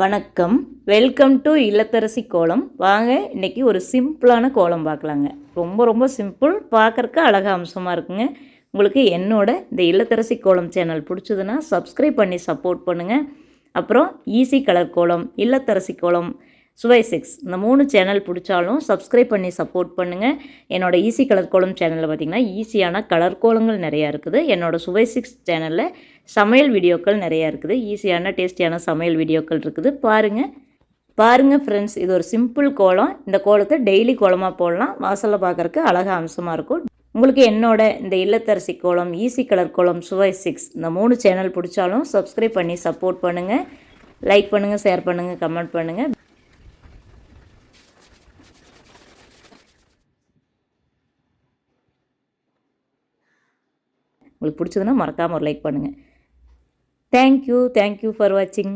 வணக்கம். Welcome to இல்லத்தரசி கோலம். வாங்க இன்னைக்கு ஒரு சிம்பிளான கோலம் பார்க்கலாங்க. ரொம்ப ரொம்ப சிம்பிள் பார்க்கறக்கு அழகா அம்சமாக இருக்குங்க. உங்களுக்கு என்னோட இந்த இல்லத்தரசி கோலம் சேனல் பிடிச்சதுன்னா சப்ஸ்கிரைப் பண்ணி சப்போர்ட் பண்ணுங்கள் அப்புறம் ஈஸி கலர் கோலம் இல்லத்தரசி கோலம் சுவை சிக்ஸ். இந்த மூணு சேனல் பிடிச்சாலும் சப்ஸ்கிரைப் பண்ணி சப்போர்ட் பண்ணுங்கள் என்னோட ஈஸி கலர் கோலம் சேனலில் பார்த்தீங்கன்னா ஈஸியான கலர் கோலங்கள் நிறையா இருக்குது. என்னோடய சுவை சிக்ஸ் சேனலில் சமையல் வீடியோக்கள் நிறையா இருக்குது. ஈஸியான டேஸ்டியான சமையல் வீடியோக்கள் இருக்குது. பாருங்கள் பாருங்கள் ஃப்ரெண்ட்ஸ் இது ஒரு சிம்பிள் கோலம். இந்த கோலத்தை டெய்லி கோலமாக போடலாம். வாசலில் பார்க்குறக்கு அழகாக அம்சமாக இருக்கும். உங்களுக்கு என்னோட இந்த இல்லத்தரசி கோலம் ஈஸி கலர் கோலம் சுவை சிக்ஸ் இந்த மூணு சேனல் பிடிச்சாலும் சப்ஸ்கிரைப் பண்ணி சப்போர்ட் பண்ணுங்கள் லைக் பண்ணுங்கள் ஷேர் பண்ணுங்கள் கமெண்ட் பண்ணுங்கள் உங்களுக்கு பிடிச்சதுன்னா மறக்காமல் ஒரு லைக் பண்ணுங்கள் தேங்க்யூ தேங்க்யூ ஃபார் வாட்சிங்